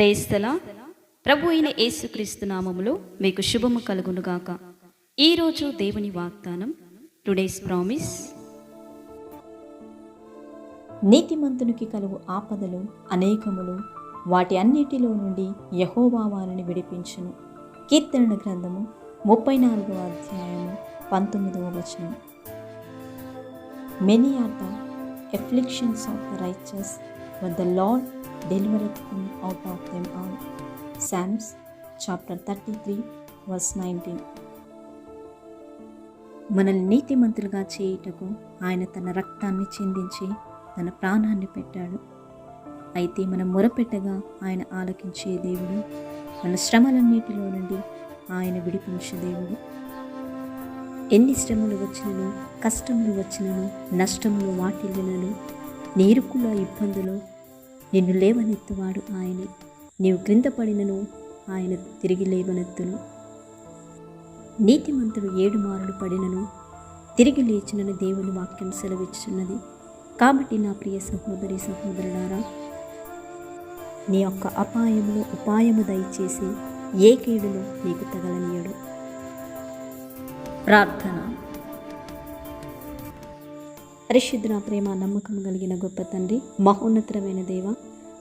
ప్రేస్తలా ప్రభు అయిన యేసుక్రీస్తు నామములో మీకు శుభము కలుగునుగాక. ఈరోజు దేవుని వాగ్దానం టుడేస్ ప్రామిస్. నీతిమంతునికి కలుగు ఆపదలు అనేకములు వాటి అన్నిటిలో నుండి యహోవా వారిని విడిపించును. కీర్తన గ్రంథము ముప్పై నాలుగవ అధ్యాయము పంతొమ్మిదవ వచనం. Many are the afflictions of the righteous but the Lord delivereth him out of them all Psalms chapter thirty three verse nineteen మనల్ని నీతిమంతులుగా చేయుటకు ఆయన తన రక్తాన్ని చెందించి తన ప్రాణాన్ని పెట్టాడు. అయితే మనం మొరపెట్టగా ఆయన ఆలకించే దేవుడు మన శ్రమలన్నిటిలో నుండి ఆయన విడిపించే దేవుడు. ఎన్ని శ్రమలు వచ్చినను కష్టములు వచ్చినను నష్టములు వాటిల్లినను నేరుకుల ఇబ్బందులు నిన్ను లేవనెత్తువాడు ఆయనే. నీవు క్రింద పడినను ఆయన తిరిగి లేవనెత్తును. నీతిమంతుడు ఏడు మారులు పడినను తిరిగి లేచినను దేవుని వాక్యం సెలవిచ్చున్నది కాబట్టి నా ప్రియ సహోదరి సహోదరులారా నీ యొక్క అపాయములో ఉపాయము దయచేసి ఏ కీడును నీకు తగలనీయడు. ప్రార్థన. పరిశుద్ధ ప్రేమ నమ్మకం కలిగిన గొప్ప తండ్రి మహోన్నతరమైన దేవ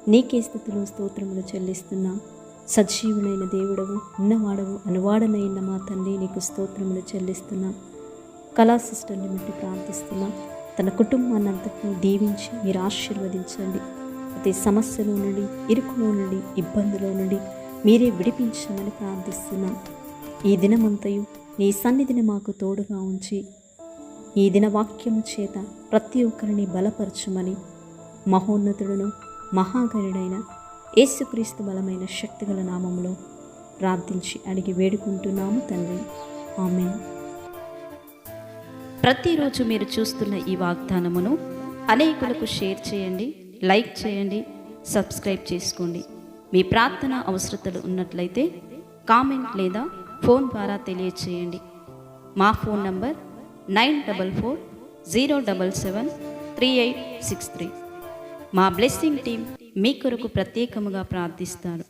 నీకే స్థితిలో స్తోత్రములు చెల్లిస్తున్నా. సజీవులైన దేవుడవు ఉన్నవాడవు అనువాడనైన మా తండ్రి నీకు స్తోత్రములు చెల్లిస్తున్నా. కళా సిస్టర్ని బట్టి ప్రార్థిస్తున్నా. తన కుటుంబాన్ని అంతటినీ దీవించి మీరు ఆశీర్వదించండి. ప్రతి సమస్యలో నుండి ఇరుకులో నుండి ఇబ్బందులో నుండి మీరే విడిపించమని ప్రార్థిస్తున్నా. ఈ దినమంతయు నీ సన్నిధిని మాకు తోడుగా ఉంచి ఈ దిన వాక్యం చేత ప్రతి ఒక్కరిని బలపరచమని మహోన్నతుడును మహాగరుడైన యేసుక్రీస్తు బలమైన శక్తిగల నామములో ప్రార్థించి అడిగి వేడుకుంటున్నాము తండ్రి. ఆమె ప్రతిరోజు మీరు చూస్తున్న ఈ వాగ్దానమును అనేకులకు షేర్ చేయండి లైక్ చేయండి సబ్స్క్రైబ్ చేసుకోండి. మీ ప్రార్థన అవసరతలు ఉన్నట్లయితే కామెంట్ లేదా ఫోన్ ద్వారా తెలియచేయండి. మా phone number nine double four zero double seven three eight six three. మా బ్లెస్సింగ్ టీం మీ కొరకు ప్రత్యేకముగా ప్రార్థిస్తారు.